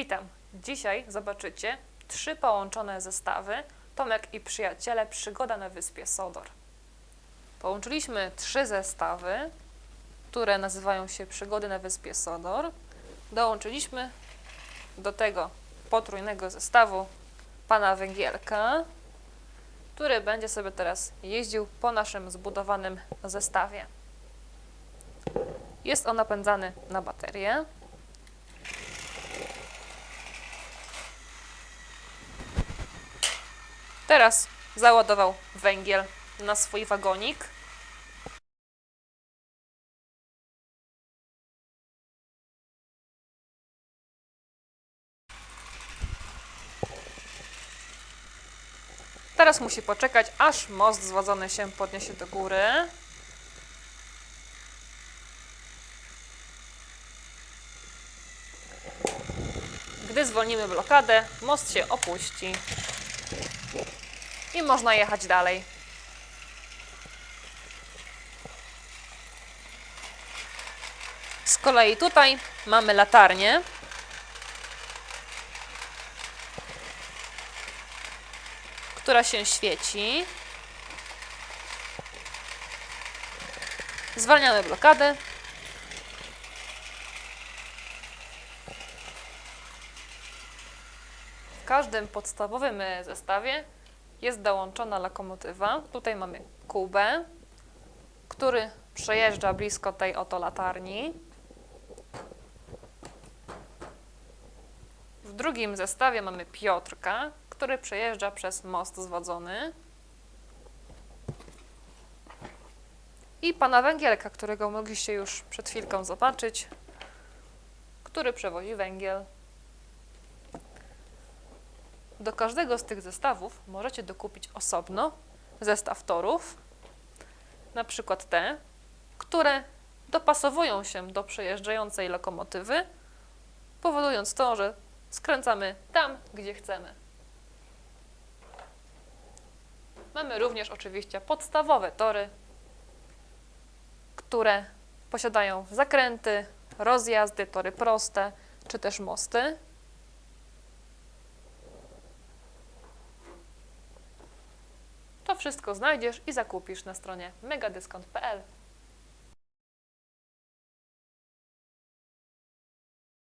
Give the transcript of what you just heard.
Witam. Dzisiaj zobaczycie trzy połączone zestawy Tomek i przyjaciele Przygoda na wyspie Sodor. Połączyliśmy trzy zestawy, które nazywają się Przygody na wyspie Sodor. Dołączyliśmy do tego potrójnego zestawu pana Węgielka, który będzie sobie teraz jeździł po naszym zbudowanym zestawie. Jest on napędzany na baterię. Teraz załadował węgiel na swój wagonik. Teraz musi poczekać, aż most zwodzony się podniesie do góry. Gdy zwolnimy blokadę, most się opuści i można jechać dalej. Z kolei tutaj mamy latarnię. która się świeci. Zwalniamy blokadę. W każdym podstawowym e, zestawie jest dołączona lokomotywa. Tutaj mamy kubę, który przejeżdża blisko tej oto latarni. W drugim zestawie mamy Piotrka, który przejeżdża przez most zwodzony. I pana Węgielka, którego mogliście już przed chwilką zobaczyć, który przewozi węgiel. Do każdego z tych zestawów możecie dokupić osobno zestaw torów, na przykład te, które dopasowują się do przejeżdżającej lokomotywy, powodując to, że skręcamy tam, gdzie chcemy. Mamy również oczywiście podstawowe tory, które posiadają zakręty, rozjazdy, tory proste czy też mosty. Wszystko znajdziesz i zakupisz na stronie megadyskont.pl.